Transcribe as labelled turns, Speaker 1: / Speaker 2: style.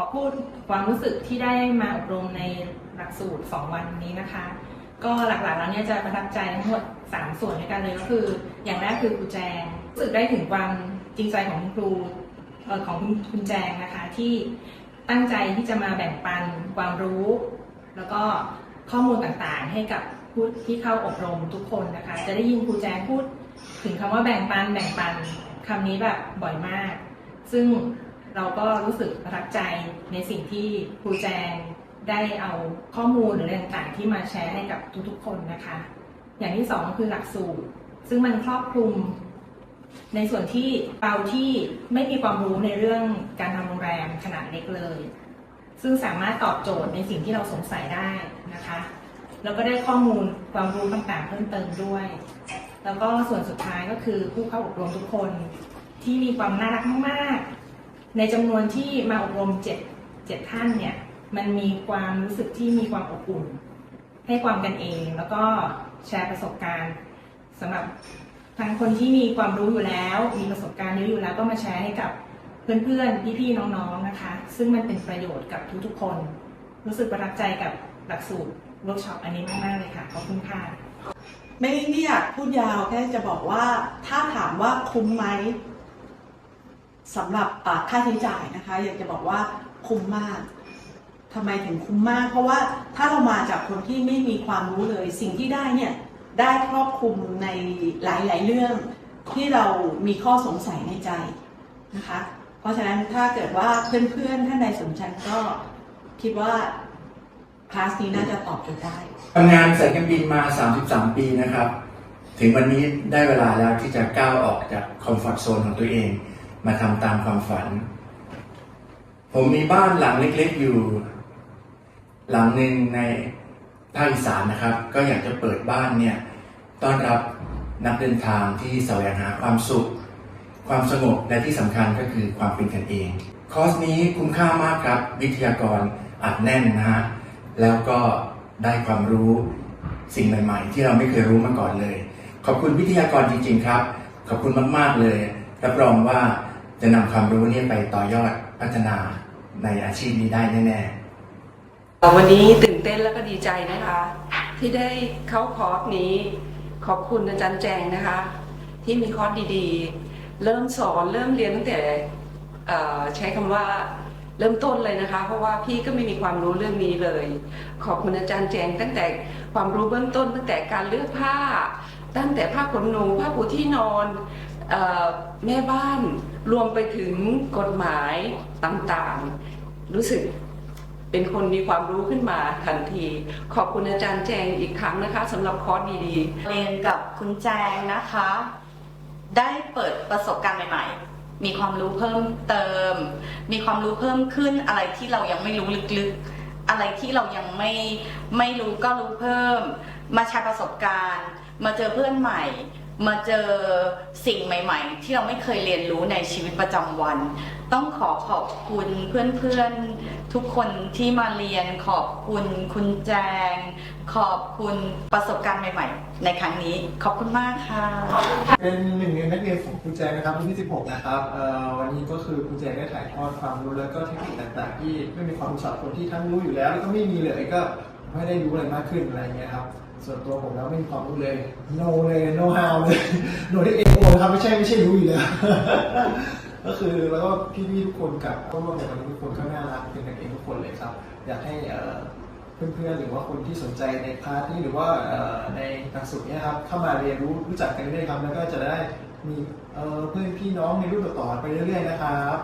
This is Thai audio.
Speaker 1: อพูดความรู้สึกที่ได้มาอบรมในหลักสูตร 2 วันนี้นะคะ ก็หลักๆแล้วเนี่ยจะประทับใจทั้งหมด 3 ส่วนด้วยกันเลยก็คือ อย่างแรกคือครูแจงรู้สึกได้ถึงความจริงใจของครูของคุณแจงนะคะที่ตั้งใจที่จะมาแบ่งปันความรู้ แล้วก็ข้อมูลต่างๆ ให้กับผู้ที่เข้าอบรมทุกคนนะคะ จะได้ยินครูแจงพูด ถึงคำว่าแบ่งปันแบ่งปันคำนี้แบบบ่อยมาก ซึ่ง เราก็รู้สึกประทับใจในสิ่งที่ครูแจงได้เอาข้อมูลหรืออะไรต่างๆที่มาแชร์ให้กับทุกๆ คนนะคะ อย่างที่สองก็คือหลักสูตร ซึ่งมันครอบคลุม ในส่วนที่เราที่ไม่มีความรู้ในเรื่องการทำโรงแรมขนาดเล็กเลย ซึ่งสามารถตอบโจทย์ในสิ่งที่เราสงสัยได้นะคะ แล้วก็ได้ข้อมูลความรู้ต่างๆ เพิ่มเติมด้วย แล้วก็ส่วนสุดท้ายก็คือผู้เข้าอบรมทุกคนที่มีความน่ารักมากๆ ในจำนวนที่มาอบรมเจ็ดเจ็ดท่านเนี่ยมันมีความรู้สึกที่มีความอบอุ่น ให้ความกันเอง แล้วก็แชร์ประสบการณ์สำหรับทางคนที่มีความรู้อยู่แล้ว มีประสบการณ์เยอะอยู่แล้วก็มาแชร์ให้กับเพื่อนๆ พี่ๆ น้องๆ นะคะ ซึ่งมันเป็นประโยชน์กับทุกๆ คน รู้สึกประทับใจกับหลักสูตรเวิร์กช็อปอันนี้มากๆ เลยค่ะ ขอบคุณค่ะ
Speaker 2: ไม่ไม่อยากพูดยาวแค่จะบอกว่าถ้าถามว่าคุ้มไหม สำหรับค่าใช้จ่ายนะคะ อยากจะบอกว่าคุ้มมากทำไมถึงคุ้มมาก เพราะว่าถ้าเรามาจากคนที่ไม่มีความรู้เลย สิ่งที่ได้เนี่ยได้ครอบคลุมในหลาย ๆ เรื่องที่เรามีข้อสงสัยในใจนะคะ เพราะฉะนั้นถ้าเกิดว่าเพื่อน ๆ ท่านใดสนใจก็คิดว่าคลาสนี้น่าจะตอบโจทย์ได้
Speaker 3: ทำงานสายการบินมา 33 ปีนะครับ ถึงวันนี้ได้เวลาแล้วที่จะก้าวออกจากคอมฟอร์ทโซนของตัวเอง มาทำตามความฝัน ผมมีบ้านหลังเล็ก ๆ อยู่ หลังหนึ่งในภาคอีสานนะครับ ก็อยากจะเปิดบ้านเนี่ยต้อนรับนักเดินทางที่แสวงหาความสุข ความสงบและที่สำคัญก็คือความเป็นกันเอง คอร์สนี้คุ้มค่ามากครับ วิทยากรอัดแน่นนะฮะแล้วก็ได้ความรู้สิ่งใหม่ ๆ ที่เราไม่เคยรู้มาก่อนเลย ขอบคุณวิทยากรจริง ๆ ครับ ขอบคุณมาก ๆ เลย รับรองว่าจะนำความรู้นี้ไปต่อยอดพัฒนาในอาชีพนี้ได้แน่ๆ
Speaker 4: วันนี้ตื่นเต้นแล้วก็ดีใจนะคะ ที่ได้เข้าคอร์สนี้ ขอบคุณอาจารย์แจงนะคะ ที่มีคอร์สดีๆ เริ่มสอนเริ่มเรียนตั้งแต่ใช้คำว่าเริ่มต้นเลยนะคะ เพราะว่าพี่ก็ไม่มีความรู้เรื่องนี้เลย ขอบคุณอาจารย์แจงตั้งแต่ความรู้เบื้องต้น ตั้งแต่การเลือกผ้า ตั้งแต่ผ้าขนหนูผ้าปูที่นอน เออแม่บ้านรวมไปถึงกฎหมายต่างๆ รู้สึกเป็นคนมีความรู้ขึ้นมาทันที ขอบคุณอาจารย์แจงอีกครั้งนะคะสำหรับคอร์สดีๆ
Speaker 5: เรียนกับคุณแจงนะคะ ได้เปิดประสบการณ์ใหม่ ๆ มีความรู้เพิ่มเติม มีความรู้เพิ่มขึ้นอะไรที่เรายังไม่รู้ลึกๆ อะไรที่เรายังไม่ไม่รู้ก็รู้เพิ่ม มาแชร์ประสบการณ์ มาเจอเพื่อนใหม่ มาเจอสิ่งใหม่ ๆ ที่เราไม่เคยเรียนรู้ในชีวิตประจำวัน ต้องขอขอบคุณเพื่อนๆทุกคนที่มาเรียนขอบคุณคุณแจง ขอบคุณประสบการณ์ใหม่ ๆ ในครั้งนี้ขอบคุณมากค่ะ
Speaker 6: เป็นหนึ่งในนักเรียนของคุณแจงนะครับรุ่นที่ 16 นะครับเอ่อวันนี้ก็คือคุณแจงได้ถ่ายทอดความรู้แล้วก็เทคนิคต่างๆ ที่ไม่มีความรู้สำหรับคนที่ทั้งรู้อยู่แล้วแล้วก็ไม่มีเลยก็ไม่ได้รู้อะไรมากขึ้นอะไรเงี้ยครับ ส่วนตัวผมแล้วไม่มีความรู้เลย no เลย no how เลย no ที่ no นครับไม่ใช่ไม่ใช่รู้อยู่แล้ว ก็คือแล้วก็พี่ๆทุกคนกับก็ร่วมในวันนี้ทุกคนก็น่ารักเป็นกันเองทุกคนเลยครับ อยากให้เพื่อนๆหรือว่าคนที่สนใจในพาร์ทนี้หรือว่าในหลักสูตรนี้ครับเข้ามาเรียนรู้รู้จักกันเรื่อยครับแล้วก็จะได้มีเอ่อเพื่อนพี่น้องในรุ่นต่อๆไปเรื่อยๆนะครับ